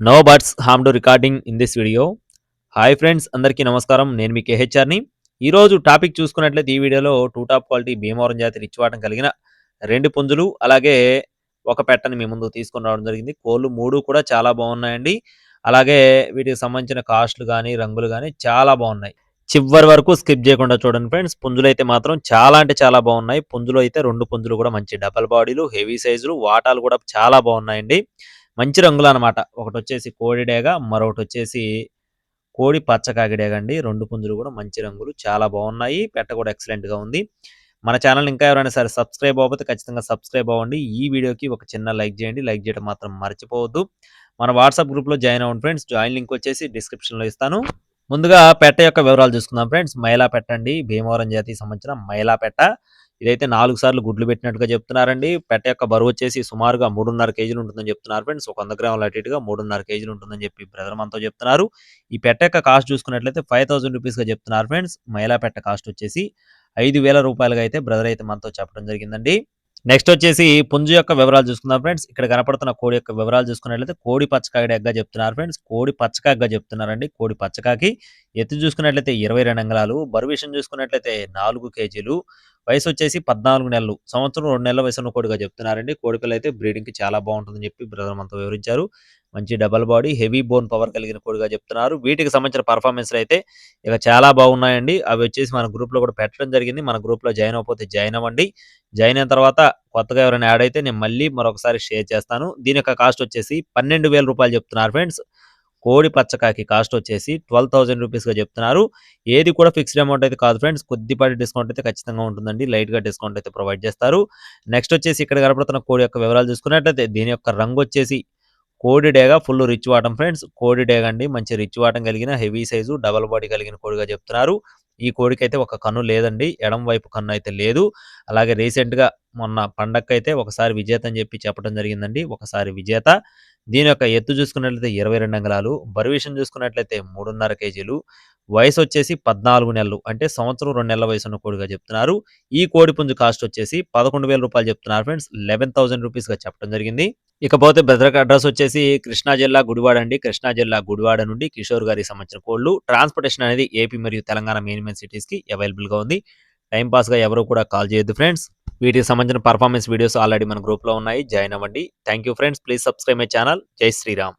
No birds harm to recording in this video hi friends అందరికీ నమస్కారం. నేను మీ కేహెచ్ఆర్ని. ఈరోజు టాపిక్ చూసుకున్నట్లయితే ఈ వీడియోలో టూ టాప్ క్వాలిటీ భీమవరం జాతి రిచ్వాటం కలిగిన రెండు పుంజులు అలాగే ఒక పెట్టని మీ ముందు తీసుకుని రావడం జరిగింది. కోళ్ళు మూడు కూడా చాలా బాగున్నాయండి. అలాగే వీటికి సంబంధించిన కాస్ట్లు కానీ రంగులు కానీ చాలా బాగున్నాయి. చివరి వరకు స్కిప్ చేయకుండా చూడండి ఫ్రెండ్స్ పుంజులు అయితే మాత్రం చాలా అంటే చాలా బాగున్నాయి. పుంజులు అయితే రెండు పుంజులు కూడా మంచి డబల్ బాడీలు హెవీ సైజులు వాటాలు కూడా చాలా బాగున్నాయండి. మంచి రంగులు అనమాట ఒకటి వచ్చేసి కోడి డేగ మరొకటి వచ్చేసి కోడి పచ్చ అండి. రెండు పుంజులు కూడా మంచి రంగులు చాలా బాగున్నాయి పెట్ట కూడా ఎక్సలెంట్గా ఉంది. మన ఛానల్ ఇంకా ఎవరైనా సరే సబ్స్క్రైబ్ అవ్వకపోతే ఖచ్చితంగా సబ్స్క్రైబ్ అవ్వండి. ఈ వీడియోకి ఒక చిన్న లైక్ చేయండి. లైక్ చేయడం మాత్రం మర్చిపోవద్దు. మన వాట్సాప్ గ్రూప్లో జాయిన్ అవ్వండి ఫ్రెండ్స్. జాయిన్ లింక్ వచ్చేసి డిస్క్రిప్షన్లో ఇస్తాను. ముందుగా పెట్ట యొక్క వివరాలు చూసుకుందాం ఫ్రెండ్స్. మైలా పెట్టండి భీమవరం జాతికి సంబంధించిన మైలా పెట్ట ఇదైతే నాలుగు సార్లు గుడ్లు పెట్టినట్టుగా చెప్తున్నారండి. పెట్ట యొక్క బరువు వచ్చేసి సుమారుగా మూడున్నర కేజీలు ఉంటుందని చెప్తున్నారు ఫ్రెండ్స్. ఒక వంద గ్రాముల అటు ఇటుగా మూడున్నర కేజీలు ఉంటుందని చెప్పి బ్రదర్ మనతో చెప్తున్నారు. ఈ పెట్ట యొక్క కాస్ట్ చూసుకున్నట్లయితే ఫైవ్ థౌసండ్ రూపీస్గా చెప్తున్నారు ఫ్రెండ్స్. మైలా పెట్ట కాస్ట్ వచ్చేసి ఐదు వేల రూపాయలుగా అయితే బ్రదర్ అయితే మనతో చెప్పడం జరిగిందండి. నెక్స్ట్ వచ్చేసి పుంజు యొక్క వివరాలు చూసుకుందాం ఫ్రెండ్స్. ఇక్కడ కనపడుతున్న కోడి యొక్క వివరాలు చూసుకున్నట్లయితే కోడి పచ్చకాయ ఎగ్గా చెప్తున్నారు ఫ్రెండ్స్. కోడి పచ్చకాయగా చెప్తున్నారండి. కోడి పచ్చకాకి ఎత్తు చూసుకున్నట్లయితే ఇరవై రెండు అంగళాలు. బరువు విషయం చూసుకున్నట్లయితే నాలుగు కేజీలు. వయసు వచ్చేసి పద్నాలుగు నెలలు సంవత్సరం రెండు నెలల వయసు ఉన్న కోడిగా చెప్తున్నారండి. కోడి పిల్ల అయితే బ్రీడింగ్కి చాలా బాగుంటుందని చెప్పి బ్రదర్ మనతో వివరించారు. మంచి double body heavy bone power కలిగిన కోడిగా చెప్తున్నారు. వీటికి సంబంధించిన పర్ఫార్మెన్స్ అయితే ఇక చాలా బాగున్నాయండి. అవి వచ్చేసి మన గ్రూప్లో కూడా పెట్టడం జరిగింది. మన గ్రూప్లో జాయిన్ అవ్వకపోతే జాయిన్ అవ్వండి. జాయిన్ అయిన తర్వాత కొత్తగా ఎవరైనా యాడ్ అయితే నేను మళ్ళీ మరొకసారి షేర్ చేస్తాను. దీని యొక్క కాస్ట్ వచ్చేసి పన్నెండు వేల రూపాయలు చెప్తున్నారు ఫ్రెండ్స్. కోడి పచ్చకాకి కాస్ట్ వచ్చేసి ట్వెల్వ్ థౌసండ్ రూపీస్గా చెప్తున్నారు. ఏది కూడా ఫిక్స్డ్ అమౌంట్ అయితే కాదు ఫ్రెండ్స్ కొద్దిపాటి డిస్కౌంట్ అయితే ఖచ్చితంగా ఉంటుందండి. లైట్గా డిస్కౌంట్ అయితే ప్రొవైడ్ చేస్తారు. నెక్స్ట్ వచ్చేసి ఇక్కడ కనపడుతున్న కోడి యొక్క వివరాలు చూసుకున్నట్లయితే దీని యొక్క రంగు వచ్చేసి కోడి డేగా ఫుల్ రిచ్ వాటం ఫ్రెండ్స్ కోడి డేగా అండి. మంచి రిచ్ వాటం కలిగిన హెవీ సైజు డబల్ బాడీ కలిగిన కోడిగా చెప్తున్నారు. ఈ కోడికి అయితే ఒక కన్ను లేదండి. ఎడం వైపు కన్ను అయితే లేదు. అలాగే రీసెంట్గా మొన్న పండక్కైతే ఒకసారి విజేత అని చెప్పి చెప్పడం జరిగిందండి. ఒకసారి విజేత. దీని యొక్క ఎత్తు చూసుకున్నట్లయితే ఇరవై రెండు అంగళాలు బరువేషన్ చూసుకున్నట్లయితే మూడున్నర కేజీలు వయసు వచ్చేసి పద్నాలుగు నెలలు అంటే సంవత్సరం రెండు నెలల వయసు ఉన్న కోడిగా చెప్తున్నారు. ఈ కోడి పుంజు కాస్ట్ వచ్చేసి పదకొండు వేల రూపాయలు చెప్తున్నారు ఫ్రెండ్స్. లెవెన్ థౌసండ్ రూపీస్గా చెప్పడం జరిగింది. ఇకపోతే బెదరక అడ్రస్ వచ్చేసి కృష్ణా జిల్లా గుడివాడ అండి. కృష్ణా జిల్లా గుడివాడ నుండి కిషోర్ గారికి సంబంధించిన కోళ్ళు ట్రాన్స్పోర్టేషన్ అనేది ఏపీ మరియు తెలంగాణ మెయిన్ మెయిన్ సిటీస్కి అవైలబుల్గా ఉంది. టైంపాస్గా గా ఎవరు కూడా కాల్ చేయొద్దు ఫ్రెండ్స్. వీటికి సంబంధించిన పర్ఫార్మెన్స్ వీడియోస్ ఆల్రెడీ మన గ్రూప్లో ఉన్నాయి. జాయిన్ అవ్వండి. Thank you friends please subscribe my channel జై శ్రీరామ్